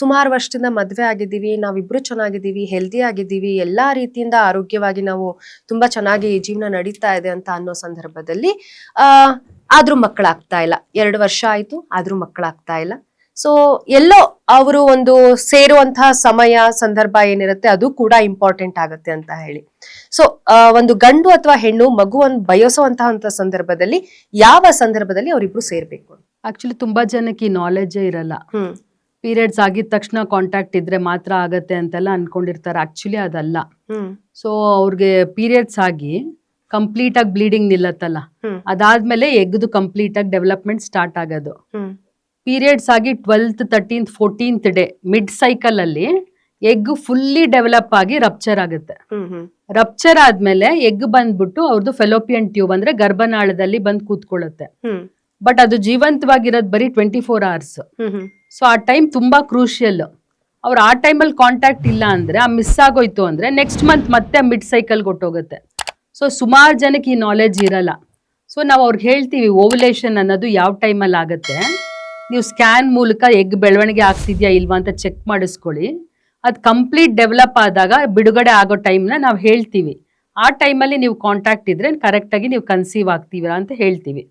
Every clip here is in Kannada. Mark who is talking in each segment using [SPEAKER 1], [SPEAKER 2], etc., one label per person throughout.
[SPEAKER 1] ಸುಮಾರು ವರ್ಷದಿಂದ ಮದುವೆ ಆಗಿದ್ದೀವಿ ನಾವಿಬ್ರು ಚೆನ್ನಾಗಿದ್ದೀವಿ ಹೆಲ್ದಿ ಆಗಿದ್ದೀವಿ ಎಲ್ಲ ರೀತಿಯಿಂದ ಆರೋಗ್ಯವಾಗಿ ನಾವು ತುಂಬಾ ಚೆನ್ನಾಗಿ ಜೀವನ ನಡೀತಾ ಇದೆ ಅಂತ ಅನ್ನೋ ಸಂದರ್ಭದಲ್ಲಿ ಆ ಆದ್ರೂ ಮಕ್ಕಳಾಗ್ತಾ ಇಲ್ಲ. ಎರಡು ವರ್ಷ ಆಯ್ತು ಆದ್ರೂ ಮಕ್ಕಳಾಗ್ತಾ ಇಲ್ಲ. ಸೊ ಎಲ್ಲೋ ಅವರು ಒಂದು ಸೇರುವಂತಹ ಸಮಯ ಸಂದರ್ಭ ಏನಿರುತ್ತೆ ಅದು ಕೂಡ ಇಂಪಾರ್ಟೆಂಟ್ ಆಗುತ್ತೆ ಅಂತ ಹೇಳಿ. ಸೊ ಒಂದು ಗಂಡು ಅಥವಾ ಹೆಣ್ಣು ಮಗುವನ್ನು ಬಯಸುವಂತಹ ಸಂದರ್ಭದಲ್ಲಿ ಯಾವ ಸಂದರ್ಭದಲ್ಲಿ ಅವರಿಬ್ರು ಸೇರ್ಬೇಕು?
[SPEAKER 2] ಆಕ್ಚುಲಿ ತುಂಬಾ ಜನಕ್ಕೆ ಈ ನಾಲೆಜೇ ಇರಲ್ಲ. ಪೀರಿಯಡ್ಸ್ ಆಗಿದ ತಕ್ಷಣ ಕಾಂಟ್ಯಾಕ್ಟ್ ಇದ್ರೆ ಮಾತ್ರ ಆಗತ್ತೆ ಅಂತೆಲ್ಲ ಅನ್ಕೊಂಡಿರ್ತಾರೆ. ಆಕ್ಚುಲಿ ಅದಲ್ಲ. ಸೊ ಅವ್ರಿಗೆ ಪೀರಿಯಡ್ಸ್ ಆಗಿ ಕಂಪ್ಲೀಟ್ ಆಗಿ ಬ್ಲೀಡಿಂಗ್ ನಿಲ್ಲತ್ತಲ್ಲ. ಅದಾದ್ಮೇಲೆ ಎಗ್ದು ಕಂಪ್ಲೀಟ್ ಆಗಿ ಡೆವಲಪ್ಮೆಂಟ್ ಸ್ಟಾರ್ಟ್ ಆಗೋದು. ಪೀರಿಯಡ್ಸ್ ಆಗಿ twelfth thirteenth fourteenth day mid cycle ಅಲ್ಲಿ ಎಗ್ ಫುಲ್ಲಿ ಡೆವಲಪ್ ಆಗಿ ರಪ್ಚರ್ ಆಗುತ್ತೆ. ರಪ್ಚರ್ ಆದ್ಮೇಲೆ ಎಗ್ ಬಂದ್ಬಿಟ್ಟು ಅವ್ರದ್ದು ಫೆಲೋಪಿಯನ್ ಟ್ಯೂಬ್ ಅಂದ್ರೆ ಗರ್ಭನಾಳದಲ್ಲಿ ಬಂದ್ ಕೂತ್ಕೊಳ್ಳುತ್ತೆ. ಬಟ್ ಅದು ಜೀವಂತವಾಗಿರೋದು ಬರೀ ಟ್ವೆಂಟಿ ಫೋರ್ ಅವರ್ಸ್ ಸೊ ಆ ಟೈಮ್ ತುಂಬಾ ಕ್ರೂಷಿಯಲ್ ಅವ್ರು ಆ ಟೈಮಲ್ಲಿ ಕಾಂಟ್ಯಾಕ್ಟ್ ಇಲ್ಲ ಅಂದ್ರೆ ಆ ಮಿಸ್ ಆಗೋಯ್ತು ಅಂದ್ರೆ ನೆಕ್ಸ್ಟ್ ಮಂತ್ ಮತ್ತೆ ಮಿಡ್ ಸೈಕಲ್ ಕೊಟ್ಟೋಗುತ್ತೆ. ಸೊ ಸುಮಾರು ಜನಕ್ಕೆ ಈ ನಾಲೆಜ್ ಇರಲ್ಲ. ಸೊ ನಾವು ಅವ್ರಿಗೆ ಹೇಳ್ತೀವಿ ಓವುಲೇಷನ್ ಅನ್ನೋದು ಯಾವ ಟೈಮಲ್ಲಿ ಆಗುತ್ತೆ? ನೀವು ಸ್ಕ್ಯಾನ್ ಮೂಲಕ ಎಗ್ ಬೆಳವಣಿಗೆ ಆಗ್ತಿದ್ಯಾ ಇಲ್ವಾ ಅಂತ ಚೆಕ್ ಮಾಡಿಸ್ಕೊಳ್ಳಿ. ಅದು ಕಂಪ್ಲೀಟ್ ಡೆವಲಪ್ ಆದಾಗ ಬಿಡುಗಡೆ ಆಗೋ ಟೈಮ್ನ ನಾವು ಹೇಳ್ತೀವಿ. ಆ ಟೈಮಲ್ಲಿ ನೀವು ಕಾಂಟ್ಯಾಕ್ಟ್ ಇದ್ರೆ ಕರೆಕ್ಟ್ ಆಗಿ ನೀವು ಕನ್ಸೀವ್ ಆಗ್ತೀರಾ ಅಂತ ಹೇಳ್ತೀವಿ.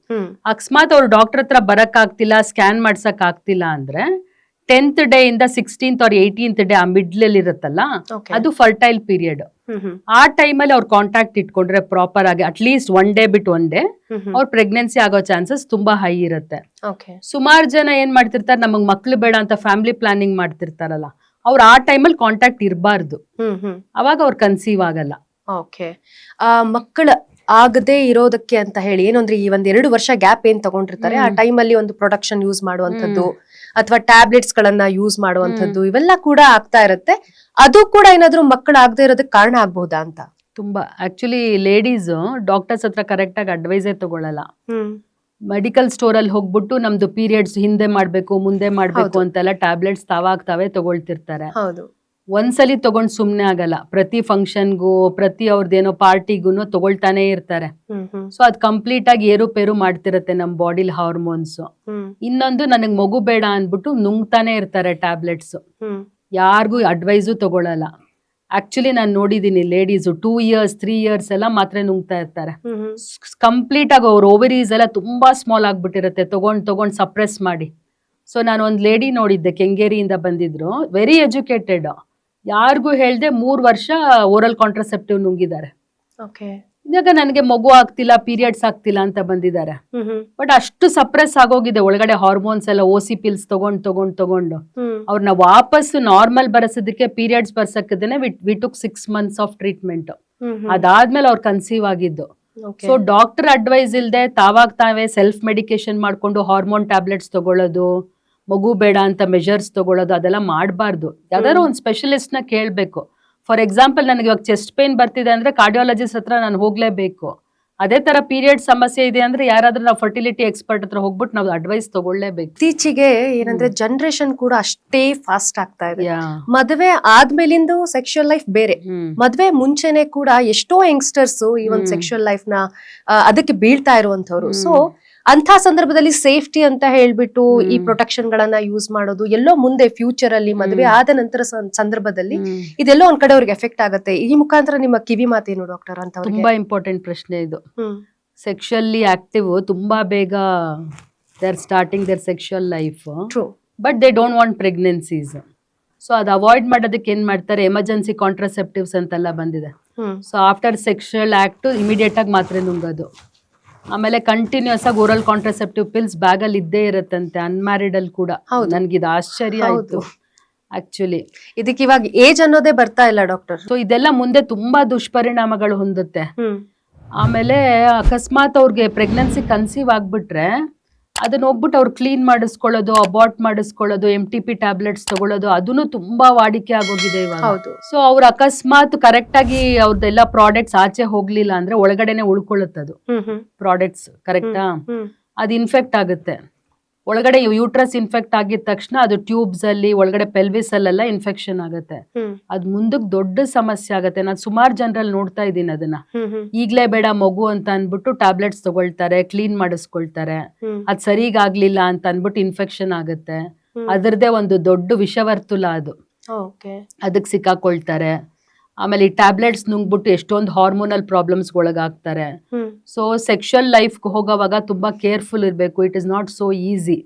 [SPEAKER 2] ಅಕಸ್ಮಾತ್ ಅವ್ರು ಡಾಕ್ಟರ್ ಹತ್ರ ಬರಕ್ ಆಗ್ತಿಲ್ಲ ಸ್ಕ್ಯಾನ್ ಮಾಡ್ಸಕ್ ಆಗ್ತಿಲ್ಲ ಅಂದ್ರೆ ಟೆಂತ್ ಡೇ ಇಂದ ಸಿಕ್ಸ್ಟೀನ್ತ್ ಅವ್ರ ಏಯ್ಟೀನ್ತ್ ಡೇ ಆ ಮಿಡ್ಲಲ್ಲಿ ಇರುತ್ತಲ್ಲ ಅದು ಫರ್ಟೈಲ್ ಪೀರಿಯಡ್ ಆ ಟೈಮಲ್ಲಿ ಅವ್ರು ಕಾಂಟ್ಯಾಕ್ಟ್ ಇಟ್ಕೊಂಡ್ರೆ ಪ್ರಾಪರ್ ಆಗಿ ಅಟ್ಲೀಸ್ಟ್ ಒನ್ ಡೇ ಬಿಟ್ ಒನ್ ಡೇ ಅವ್ರ ಪ್ರೆಗ್ನೆನ್ಸಿ ಆಗೋ ಚಾನ್ಸಸ್ ತುಂಬಾ ಹೈ ಇರುತ್ತೆ. ಸುಮಾರು ಜನ ಏನ್ ಮಾಡ್ತಿರ್ತಾರೆ ನಮಗ್ ಮಕ್ಳು ಬೇಡ ಅಂತ ಫ್ಯಾಮಿಲಿ ಪ್ಲಾನಿಂಗ್ ಮಾಡ್ತಿರ್ತಾರಲ್ಲ ಅವ್ರು ಆ ಟೈಮಲ್ಲಿ ಕಾಂಟ್ಯಾಕ್ಟ್ ಇರಬಾರ್ದು. ಅವಾಗ ಅವ್ರು ಕನ್ಸೀವ್ ಆಗಲ್ಲ.
[SPEAKER 1] ಓಕೆ. ಆ ಮಕ್ಕಳ ಆಗದೆ ಇರೋದಕ್ಕೆ ಅಂತ ಹೇಳಿ ಏನಂದ್ರೆ ಈ ಒಂದ್ ಎರಡು ವರ್ಷ ಗ್ಯಾಪ್ ಏನ್ ತಗೊಂಡಿರ್ತಾರೆ ಆ
[SPEAKER 2] ಟೈಮಲ್ಲಿ
[SPEAKER 1] ಟೈಮ್ ಅಲ್ಲಿ ಒಂದು ಪ್ರೊಡಕ್ಷನ್ ಯೂಸ್ ಮಾಡುವಂತದ್ದು ಅಥವಾ ಟ್ಯಾಬ್ಲೆಟ್ಸ್ ಗಳನ್ನ ಯೂಸ್ ಮಾಡುವಂತದ್ದು ಇವೆಲ್ಲ ಕೂಡ ಆಗ್ತಾ ಇರುತ್ತೆ. ಅದು ಕೂಡ ಏನಾದ್ರೂ ಮಕ್ಕಳು ಆಗದೆ ಇರೋದಕ್ಕೆ ಕಾರಣ ಆಗ್ಬಹುದಾ ಅಂತ?
[SPEAKER 2] ತುಂಬಾ. ಆಕ್ಚುಲಿ ಲೇಡೀಸ್ ಡಾಕ್ಟರ್ಸ್ ಹತ್ರ ಕರೆಕ್ಟ್ ಆಗಿ ಅಡ್ವೈಸೇ ತಗೊಳಲ್ಲ.
[SPEAKER 1] ಹ್ಮ್.
[SPEAKER 2] ಮೆಡಿಕಲ್ ಸ್ಟೋರ್ ಅಲ್ಲಿ ಹೋಗ್ಬಿಟ್ಟು ನಮ್ದು ಪೀರಿಯಡ್ಸ್ ಹಿಂದೆ ಮಾಡ್ಬೇಕು ಮುಂದೆ ಮಾಡ್ಬೇಕು. ಅಂತೆಲ್ಲ ಟ್ಯಾಬ್ಲೆಟ್ಸ್ ತಾವಾಗ್ತಾವೆ ತಾವೇ ತಗೊಳ್ತಿರ್ತಾರೆ.
[SPEAKER 1] ಹೌದು.
[SPEAKER 2] ಒಂದ್ಸಲಿ ತಗೊಂಡ್ ಸುಮ್ನೆ ಆಗಲ್ಲ. ಪ್ರತಿ ಫಂಕ್ಷನ್ಗೂ ಪ್ರತಿ ಅವ್ರದ್ದೇನೋ ಪಾರ್ಟಿಗೂ ತಗೊಳ್ತಾನೆ ಇರ್ತಾರೆ. ಸೊ ಅದ್ ಕಂಪ್ಲೀಟ್ ಆಗಿ ಏರುಪೇರು ಮಾಡ್ತಿರತ್ತೆ ನಮ್ ಬಾಡಿಲಿ ಹಾರ್ಮೋನ್ಸ್ ಇನ್ನೊಂದು ನನಗ್ ಮಗು ಬೇಡ ಅಂದ್ಬಿಟ್ಟು ನುಂಗ್ತಾನೆ ಇರ್ತಾರೆ ಟ್ಯಾಬ್ಲೆಟ್ಸ್ ಯಾರಿಗೂ ಅಡ್ವೈಸ್ ತಗೊಳಲ್ಲ. ಆಕ್ಚುಲಿ ನಾನು ನೋಡಿದೀನಿ ladies two years three years ಎಲ್ಲ ಮಾತ್ರ ನುಂಗ್ತಾ ಇರ್ತಾರೆ. ಕಂಪ್ಲೀಟ್ ಆಗಿ ಅವ್ರ ಓವರೀಸ್ ಎಲ್ಲ ತುಂಬಾ ಸ್ಮಾಲ್ ಆಗ್ಬಿಟ್ಟಿರತ್ತೆ. ತಗೊಂಡ್ ತಗೊಂಡ್ ಸಪ್ರೆಸ್ ಮಾಡಿ. ಸೊ ನಾನು ಒಂದು ಲೇಡಿ ನೋಡಿದ್ದೆ ಕೆಂಗೇರಿಯಿಂದ ಬಂದಿದ್ರು. ವೆರಿ ಎಜುಕೇಟೆಡ್ ಯಾರಿಗೂ ಹೇಳ್ದೆ ಮೂರ್ ವರ್ಷ ಓರಲ್ ಕಾಂಟ್ರಸೆಪ್ಟಿವ್ ನುಂಗಿದ್ದಾರೆ. ಇವಾಗ ನನಗೆ ಮಗು ಆಗ್ತಿಲ್ಲ ಪೀರಿಯಡ್ಸ್ ಆಗ್ತಿಲ್ಲ ಅಂತ ಬಂದಿದ್ದಾರೆ. ಬಟ್ ಅಷ್ಟು ಸಪ್ರೆಸ್ ಆಗೋಗಿದೆ ಒಳಗಡೆ ಹಾರ್ಮೋನ್ಸ್ ಎಲ್ಲ ಓಸಿ ಪಿಲ್ಸ್ ತಗೊಂಡ್ ತಗೊಂಡ್ ತಗೊಂಡು. ಅವ್ರನ್ನ ವಾಪಸ್ ನಾರ್ಮಲ್ ಬರೆಸೋದಕ್ಕೆ periods ಬರ್ಸಕ್ಕದೇನೆ we took six months of treatment ಅದಾದ್ಮೇಲೆ ಅವ್ರು ಕನ್ಸೀವ್ ಆಗಿದ್ದು. ಸೊ ಡಾಕ್ಟರ್ ಅಡ್ವೈಸ್ ಇಲ್ದೆ ತಾವಾಗ ತಾವೇ ಸೆಲ್ಫ್ ಮೆಡಿಕೇಶನ್ ಮಾಡ್ಕೊಂಡು ಹಾರ್ಮೋನ್ ಟ್ಯಾಬ್ಲೆಟ್ಸ್ ತಗೊಳ್ಳೋದು. ಮಗು ಬೇಡ ಅಂತ ಮೆಜರ್ಸ್ ತಗೊಳ್ಳೋದು ಅದೆಲ್ಲ ಮಾಡಬಾರ್ದು. ಯಾವ್ದಾದ್ರು ಒಂದು ಸ್ಪೆಷಲಿಸ್ಟ್ನ ಕೇಳಬೇಕು. ಫಾರ್ ಎಕ್ಸಾಂಪಲ್ ನನಗೆ ಇವಾಗ ಚೆಸ್ಟ್ ಪೇನ್ ಬರ್ತಿದೆ ಅಂದ್ರೆ ಕಾರ್ಡಿಯಾಲಜಿಸ್ಟ್ ಹತ್ರ ನಾನು ಹೋಗ್ಲೇಬೇಕು. ಅದೇ ತರ ಪೀರಿಯಡ್ ಸಮಸ್ಯೆ ಇದೆ ಅಂದ್ರೆ ಯಾರಾದ್ರೂ ನಾವು ಫರ್ಟಿಲಿಟಿ ಎಕ್ಸ್ಪರ್ಟ್ ಹತ್ರ ಹೋಗ್ಬಿಟ್ಟು ನಾವು ಅಡ್ವೈಸ್ ತಗೊಳ್ಳೇಬೇಕು.
[SPEAKER 1] ಇತ್ತೀಚೆಗೆ ಏನಂದ್ರೆ ಜನರೇಷನ್ ಕೂಡ ಅಷ್ಟೇ ಫಾಸ್ಟ್ ಆಗ್ತಾ ಇದೆ. ಮದುವೆ ಆದ್ಮೇಲಿಂದು ಸೆಕ್ಷುವಲ್ ಲೈಫ್ ಬೇರೆ. ಮದುವೆ ಮುಂಚೆನೆ ಕೂಡ ಎಷ್ಟೋ ಯಂಗ್ಸ್ಟರ್ಸ್ ಈ ಒಂದು. ಸೆಕ್ಷುವಲ್ ಲೈಫ್ನ ಅದಕ್ಕೆ ಬೀಳ್ತಾ ಇರುವಂತವ್ರು. ಸೊ ಅಂತ ಸಂದರ್ಭದಲ್ಲಿ ಸೇಫ್ಟಿ ಅಂತ ಹೇಳ್ಬಿಟ್ಟು ಈ. ಪ್ರೊಟೆಕ್ಷನ್ ಗಳನ್ನ ಯೂಸ್ ಮಾಡೋದು ಎಲ್ಲೋ ಮುಂದೆ ಫ್ಯೂಚರ್ ಅಲ್ಲಿ ಮದುವೆ ಆದ ನಂತರ ಸಂದರ್ಭದಲ್ಲಿ. ಇದೆಲ್ಲೋ ಒಂದ್ ಕಡೆ ಅವ್ರಿಗೆ ಎಫೆಕ್ಟ್ ಆಗುತ್ತೆ. ಈ ಮುಖಾಂತರ ನಿಮ್ಮ ಕಿವಿ ಮಾತೇನು ಡಾಕ್ಟರ್ ಅಂತ
[SPEAKER 2] ತುಂಬಾ ಇಂಪಾರ್ಟೆಂಟ್ ಪ್ರಶ್ನೆ ಇದು. ಸೆಕ್ಷುವಲ್ಲಿ ಆಕ್ಟಿವ್ ತುಂಬಾ ಬೇಗ they are starting their sexual life. But they don't want pregnancies. So ಅದು ಅವಾಯ್ಡ್ ಮಾಡೋದಕ್ಕೆ ಏನ್ ಮಾಡ್ತಾರೆ ಎಮರ್ಜೆನ್ಸಿ ಕಾಂಟ್ರಾಸೆಪ್ಟಿವ್ಸ್ ಅಂತೆಲ್ಲ ಬಂದಿದೆ. So after sexual act immediate ಆಗಿ ಮಾತ್ರ ನುಂಗೋದು. ಆಮೇಲೆ ಕಂಟಿನ್ಯೂಸ್ ಆಗಿ ಓರಲ್ ಕಾಂಟ್ರಸೆಪ್ಟಿವ್ ಪಿಲ್ಸ್ ಬ್ಯಾಗಲ್ಲಿ ಇದ್ದೇ ಇರುತ್ತಂತೆ ಅನ್ಮ್ಯಾರಿಡ್ ಅಲ್ಲಿ ಕೂಡ.
[SPEAKER 1] ಹೌದು.
[SPEAKER 2] ಇದು ಆಶ್ಚರ್ಯ ಆಯ್ತು. ಆಕ್ಚುಲಿ
[SPEAKER 1] ಇದಕ್ಕೆ ಇವಾಗ ಏಜ್ ಅನ್ನೋದೇ ಬರ್ತಾ ಇಲ್ಲ ಡಾಕ್ಟರ್
[SPEAKER 2] ಸೊ ಇದೆಲ್ಲ ಮುಂದೆ ತುಂಬಾ ದುಷ್ಪರಿಣಾಮಗಳು ಹೊಂದುತ್ತೆ. ಆಮೇಲೆ ಅಕಸ್ಮಾತ್ ಅವ್ರಿಗೆ ಪ್ರೆಗ್ನೆನ್ಸಿ ಕನ್ಸೀವ್ ಆಗ್ಬಿಟ್ರೆ ಅದನ್ನ ಹೋಗ್ಬಿಟ್ಟು ಅವ್ರು ಕ್ಲೀನ್ ಮಾಡಿಸ್ಕೊಳ್ಳೋದು ಅಬಾಟ್ ಮಾಡಿಸ್ಕೊಳ್ಳೋದು ಎಂ ಟಿ ಪಿ ಟ್ಯಾಬ್ಲೆಟ್ಸ್ ತಗೊಳ್ಳೋದು ಅದನ್ನು ತುಂಬಾ ವಾಡಿಕೆ ಆಗೋಗಿದೆ ಇವಾಗ. ಸೊ ಅವ್ರ ಅಕಸ್ಮಾತ್ ಕರೆಕ್ಟ್ ಆಗಿ ಅವ್ರದ್ದೆಲ್ಲ ಪ್ರಾಡಕ್ಟ್ಸ್ ಆಚೆ ಹೋಗ್ಲಿಲ್ಲ ಅಂದ್ರೆ ಒಳಗಡೆನೆ
[SPEAKER 1] ಉಳ್ಕೊಳ್ಳುತ್ತದು.
[SPEAKER 2] ಪ್ರಾಡಕ್ಟ್ಸ್ ಕರೆಕ್ಟಾ ಅದು ಇನ್ಫೆಕ್ಟ್ ಆಗುತ್ತೆ. ಒಳಗಡೆ ಯೂಟ್ರಸ್ ಇನ್ಫೆಕ್ಟ್ ಆಗಿದ ತಕ್ಷಣ ಅದು ಟ್ಯೂಬ್ಸ್ ಅಲ್ಲಿ ಒಳಗಡೆ ಪೆಲ್ವಿಸ್ ಅಲ್ಲೆಲ್ಲ ಇನ್ಫೆಕ್ಷನ್ ಆಗುತ್ತೆ. ಅದ್ ಮುಂದಕ್ಕೆ ದೊಡ್ಡ ಸಮಸ್ಯೆ ಆಗುತ್ತೆ. ನಾನು ಸುಮಾರು ಜನರಲ್ಲಿ ನೋಡ್ತಾ ಇದ್ದೀನಿ ಅದನ್ನ. ಈಗ್ಲೇ ಬೇಡ ಮಗು ಅಂತ ಅನ್ಬಿಟ್ಟು ಟ್ಯಾಬ್ಲೆಟ್ಸ್ ತಗೊಳ್ತಾರೆ ಕ್ಲೀನ್ ಮಾಡಿಸ್ಕೊಳ್ತಾರೆ. ಅದ್ ಸರಿಗಾಗ್ಲಿಲ್ಲ ಅಂತ ಅನ್ಬಿಟ್ಟು ಇನ್ಫೆಕ್ಷನ್ ಆಗುತ್ತೆ. ಅದರದೇ ಒಂದು ದೊಡ್ಡ ವಿಷವರ್ತುಲ ಅದು.
[SPEAKER 1] ಅದಕ್
[SPEAKER 2] ಅದಕ್ಕೆ ಸಿಕ್ಕಾಕೊಳ್ತಾರೆ. ಆಮೇಲೆ ಈ ಟ್ಯಾಬ್ಲೆಟ್ಸ್ ನುಂಗ್ಬಿಟ್ಟು ಎಷ್ಟೊಂದು ಹಾರ್ಮೋನಲ್ ಪ್ರಾಬ್ಲಮ್ಸ್ ಒಳಗಾಗ್ತಾರೆ. ಸೊ ಸೆಕ್ಷುವಲ್ ಲೈಫ್ಗೆ ಹೋಗೋವಾಗ ತುಂಬಾ ಕೇರ್ಫುಲ್ ಇರಬೇಕು. It is not so easy